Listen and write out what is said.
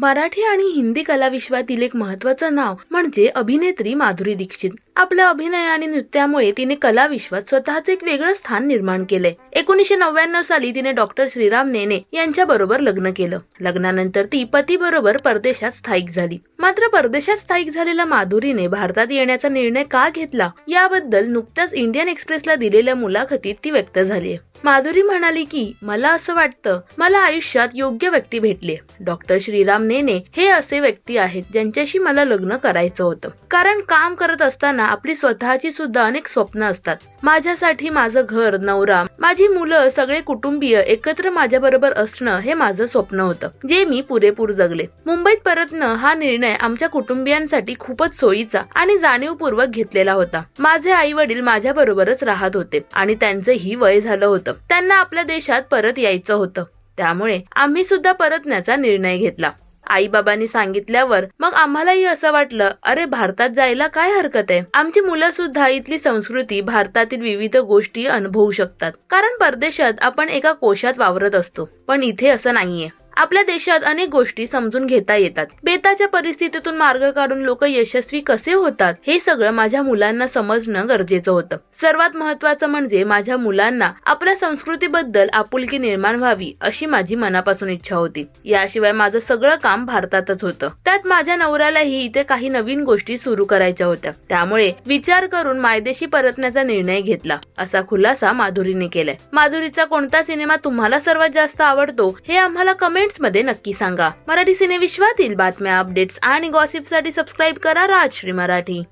मराठी आणि हिंदी कलाविश्वातील एक महत्वाचं नाव म्हणजे अभिनेत्री माधुरी दीक्षित. आपल्या अभिनय आणि नृत्यामुळे तिने कलाविश्वात स्वतःचे एक वेगळं स्थान निर्माण केले एकोणीशे नव्याण्णव साली तिने डॉक्टर श्रीराम नेने यांच्या बरोबर लग्न केलं. लग्नानंतर ती पती बरोबर परदेशात स्थायिक झाली. मात्र परदेशात स्थायिक झालेल्या माधुरीने भारतात येण्याचा निर्णय का घेतला याबद्दल नुकत्याच इंडियन एक्सप्रेसला दिलेल्या मुलाखतीत ती व्यक्त झाली माधुरी म्हणाली की मला असं वाटतं मला आयुष्यात योग्य व्यक्ती भेटले डॉक्टर श्रीराम नेने हे असे व्यक्ती आहेत ज्यांच्याशी मला लग्न करायचं होतं. कारण काम करत असताना आपली स्वतःची सुद्धा अनेक स्वप्न असतात. माझ्यासाठी माझं घर नवरा माझी मुलं सगळे कुटुंबीय एकत्र माझ्या बरोबर असणं हे माझं स्वप्न होतं जे मी पुरेपूर जगले. मुंबईत परतणं हा निर्णय आमच्या कुटुंबियांसाठी खूपच सोयीचा आणि जाणीवपूर्वक घेतलेला होता. माझे आई वडील माझ्या बरोबरच राहत होते आणि त्यांचंही वय झालं होतं. त्यांना आपल्या देशात परत यायचं होतं. त्यामुळे आम्ही सुद्धा परतण्याचा निर्णय घेतला. आई बाबांनी सांगितल्यावर मग आम्हालाही असं वाटलं अरे भारतात जायला काय हरकत आहे? आमची मुलं सुद्धा इथली संस्कृती भारतातील विविध गोष्टी अनुभवू शकतात. कारण परदेशात आपण एका कोशात वावरत असतो. पण इथे असं नाहीये. आपल्या देशात अनेक गोष्टी समजून घेता येतात. बेताच्या परिस्थितीतून मार्ग काढून लोक यशस्वी कसे होतात हे सगळं माझ्या मुलांना समजणं गरजेचं होतं. सर्वात महत्वाचं म्हणजे माझ्या मुलांना आपल्या संस्कृतीबद्दल आपुलकी निर्माण व्हावी अशी माझी मनापासून इच्छा होती. याशिवाय माझं सगळं काम भारतातच होतं. त्यात माझ्या नवऱ्यालाही इथे काही नवीन गोष्टी सुरू करायच्या होत्या. त्यामुळे विचार करून मायदेशी परतण्याचा निर्णय घेतला. असा खुलासा माधुरीने केलाय. माधुरीचा कोणता सिनेमा तुम्हाला सर्वात जास्त आवडतो हे आम्हाला कमेंट्समध्ये नक्की सांगा. मराठी सिनेविश्वातील बातम्या अपडेट्स आणि गॉसिपसाठी सबस्क्राईब करा राजश्री मराठी.